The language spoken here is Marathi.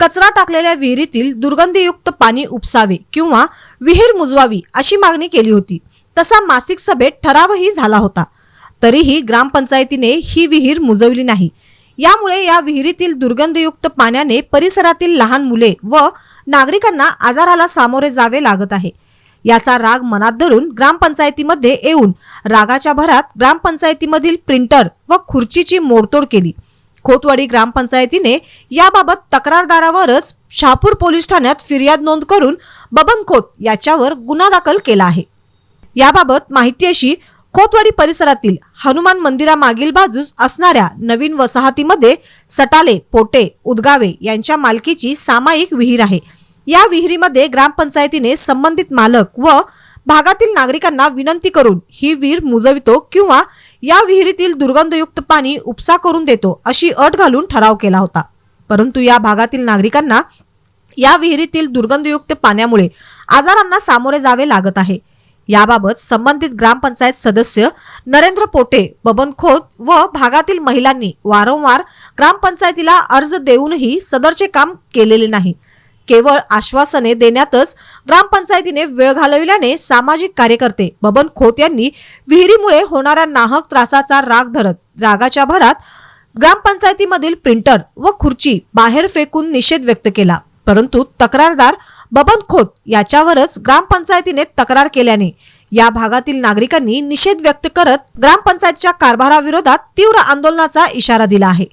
कचरा टाकलेल्या विहिरीतील दुर्गंधीयुक्त पाणी उपसावे किंवा विहीर मुजवावी अशी मागणी केली होती. तसा मासिक सभेत ठरावही झाला होता. तरीही ग्रामपंचायतीने ही विहीर मुजवली नाही. यामुळे या विहिरीतील दुर्गंधयुक्त पाण्याने परिसरातील लहान मुले व नागरिकांना आजाराला सामोरे जावे लागत आहे. याचा राग मनात धरून ग्रामपंचायतीमध्ये येऊन रागाच्या भरात ग्रामपंचायतीमधील प्रिंटर व खुर्चीची मोडतोड केली. खोतवाडी ग्रामपंचायतीने याबाबत तक्रारदारावरच शहापूर पोलीस ठाण्यात फिर्याद नोंद करून बबन खोत याच्यावर गुन्हा दाखल केला आहे. याबाबत माहिती अशी खोतवाडी परिसरातील हनुमान मंदिरामागील बाजूस असणाऱ्या नवीन वसाहतीमध्ये सटाले पोटे उदगावे यांच्या मालकीची सामायिक विहीर आहे. या विहिरीमध्ये ग्रामपंचायतीने संबंधित मालक व भागातील नागरिकांना विनंती करून ही विहीर मुजवितो किंवा या विहिरीतील दुर्गंधयुक्त पाणी उपसा करून देतो अशी अट घालून ठराव केला होता. परंतु या भागातील नागरिकांना या विहिरीतील दुर्गंधयुक्त पाण्यामुळे आजारांना सामोरे जावे लागत आहे. याबाबत संबंधित ग्रामपंचायत सदस्य नरेंद्र पोटे बबन खोत व भागातील महिलांनी वारंवार ग्रामपंचायतीला अर्ज देऊनही सदरचे काम केलेले नाही. केवळ आश्वासने देण्यातच ग्रामपंचायतीने वेळ घालविल्याने सामाजिक कार्यकर्ते बबन खोत यांनी विहिरीमुळे होणाऱ्या नाहक त्रासाचा राग धरत रागाच्या भरात ग्रामपंचायतीमधील प्रिंटर व खुर्ची बाहेर फेकून निषेध व्यक्त केला. परंतु तक्रारदार बबन खोत याच्यावरच ग्रामपंचायतीने तक्रार केल्याने या भागातील नागरिकांनी निषेध व्यक्त करत ग्रामपंचायतच्या कारभाराविरोधात तीव्र आंदोलनाचा इशारा दिला आहे.